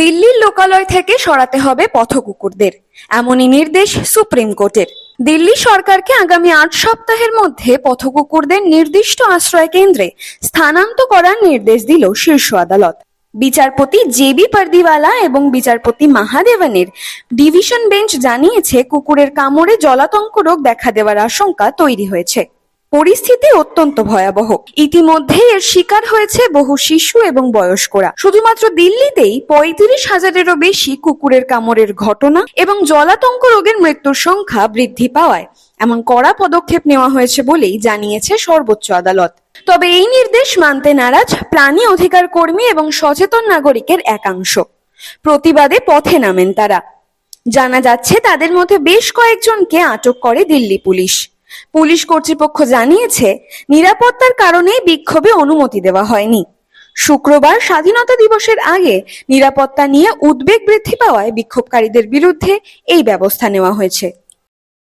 দিল্লির লোকালয় থেকে সরাতে হবে পথকুকুরদের। এমনই নির্দেশ সুপ্রিম কোর্টের। দিল্লি সরকারকে আগামী আট সপ্তাহের মধ্যে পথকুকুরদের নির্দিষ্ট আশ্রয় কেন্দ্রে স্থানান্তর করার নির্দেশ দিল শীর্ষ আদালত। বিচারপতি জেবি পারদিওয়ালা এবং বিচারপতি মাহাদেবনের ডিভিশন বেঞ্চ জানিয়েছে, কুকুরের কামড়ে জলাতঙ্ক রোগ দেখা দেওয়ার আশঙ্কা তৈরি হয়েছে। পরিস্থিতি অত্যন্ত ভয়াবহ। ইতিমধ্যে এর শিকার হয়েছে বহু শিশু এবং বয়স্করা। শুধুমাত্র দিল্লিতেই পঁয়ত্রিশ হাজারেরও বেশি কুকুরের কামড়ের ঘটনা এবং জলাতঙ্ক রোগের মৃত্যুর সংখ্যা বৃদ্ধি পাওয়ায় এমন কড়া পদক্ষেপ নেওয়া হয়েছে বলেই জানিয়েছে সর্বোচ্চ আদালত। তবে এই নির্দেশ মানতে নারাজ প্রাণী অধিকার কর্মী এবং সচেতন নাগরিকের একাংশ। প্রতিবাদে পথে নামেন তারা। জানা যাচ্ছে তাদের মধ্যে বেশ কয়েকজনকে আটক করে দিল্লি পুলিশ। পুলিশ কর্তৃপক্ষ জানিয়েছে, নিরাপত্তার কারণে বিক্ষোভে অনুমতি দেওয়া হয়নি। শুক্রবার স্বাধীনতা দিবসের আগে নিরাপত্তা নিয়ে উদ্বেগ বৃদ্ধি পাওয়ায় বিক্ষোভকারীদের বিরুদ্ধে এই ব্যবস্থা নেওয়া হয়েছে।